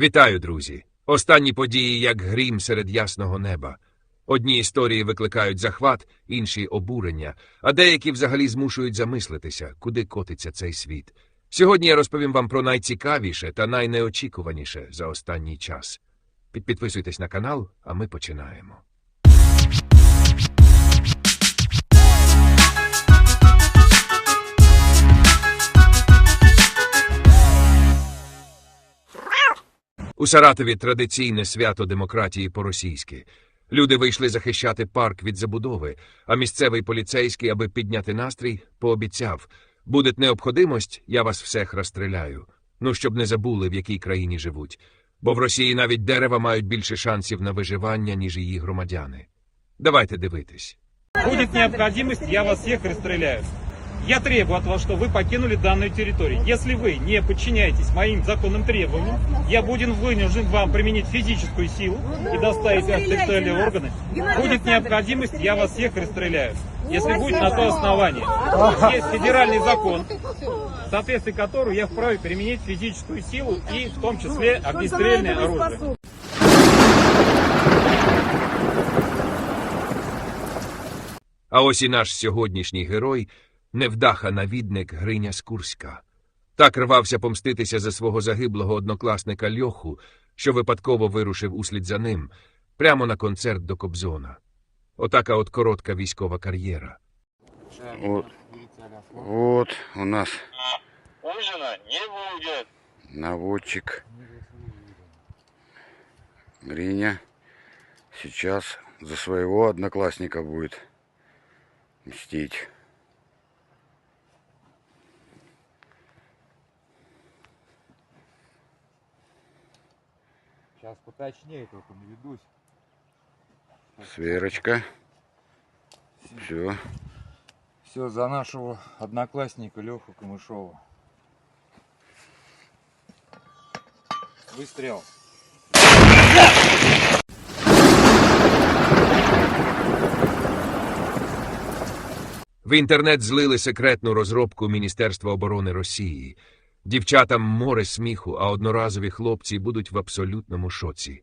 Вітаю, друзі! Останні події як грім серед ясного неба. Одні історії викликають захват, інші обурення, а деякі взагалі змушують замислитися, куди котиться цей світ. Сьогодні я розповім вам про найцікавіше та найнеочікуваніше за останній час. Підписуйтесь на канал, а ми починаємо. У Саратові традиційне свято демократії по-російськи. Люди вийшли захищати парк від забудови, а місцевий поліцейський, аби підняти настрій, пообіцяв буде необходимость, я вас всех розстріляю. Ну, щоб не забули, в якій країні живуть. Бо в Росії навіть дерева мають більше шансів на виживання, ніж її громадяни. Давайте дивитись. Будет необходимость, я вас всех расстреляю. Я требую от вас, чтобы вы покинули данную территорию. Если вы не подчиняетесь моим законным требованиям, я буду вынужден вам применить физическую силу и доставить вас в территориальные органы. Будет необходимость, я вас всех расстреляю. Если будет на то основание. Есть федеральный закон, в соответствии которого я вправе применить физическую силу и в том числе огнестрельное оружие. А ось і наш сьогоднішній герой невдаха-навідник Гриня Скурська. Так рвався помститися за свого загиблого однокласника Льоху, що випадково вирушив услід за ним, прямо на концерт до Кобзона. Отака от коротка військова кар'єра. Вот, вот у нас Ужина не будет. наводчик Гриня. Сейчас за своего одноклассника будет мстить. Сейчас поточнее только наведусь. Сверочка. Все. Все за нашего одноклассника Леху Камышова. Выстрел. В інтернет злили секретну розробку Міністерства оборони Росії. Дівчатам море сміху, а одноразові хлопці будуть в абсолютному шоці.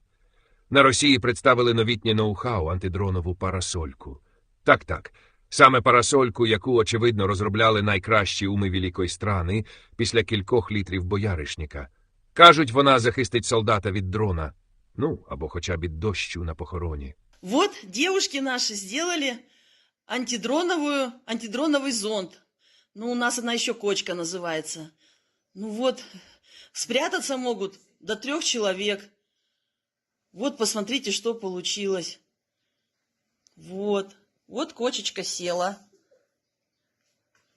На Росії представили новітнє ноу-хау антидронову парасольку. Так, так, саме парасольку, яку, очевидно, розробляли найкращі уми великої страни після кількох літрів бояришника. Кажуть, вона захистить солдата від дрона, ну або хоча б від дощу на похороні. Вот девушки наши сделали антидроновую, антидроновый зонд. Ну, у нас она еще кочка называется. Ну вот, спрятаться могут до трех человек. Вот, посмотрите, что получилось. Вот, вот кочечка села.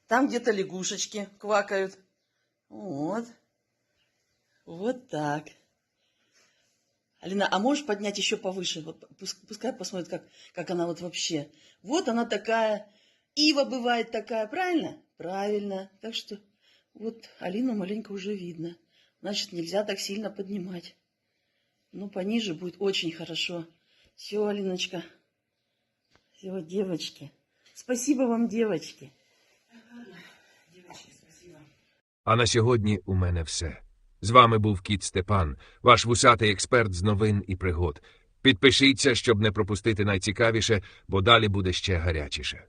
Там где-то лягушечки квакают. Вот. Вот так. Алина, а можешь поднять еще повыше? Вот пус- пускай посмотрит, как, как она вот вообще. Вот она такая. Ива бывает такая, правильно? Правильно. Так что вот Алину маленько уже видно. Значит, нельзя так сильно поднимать. Ну, пониже будет очень хорошо. Все, Алиночка. Все, девочки. Спасибо вам, девочки. Девочки, спасибо. А на сьогодні у мене все. З вами був Кіт Степан, ваш вусатий експерт з новин і пригод. Підпишіться, щоб не пропустити найцікавіше, бо далі буде ще гарячіше.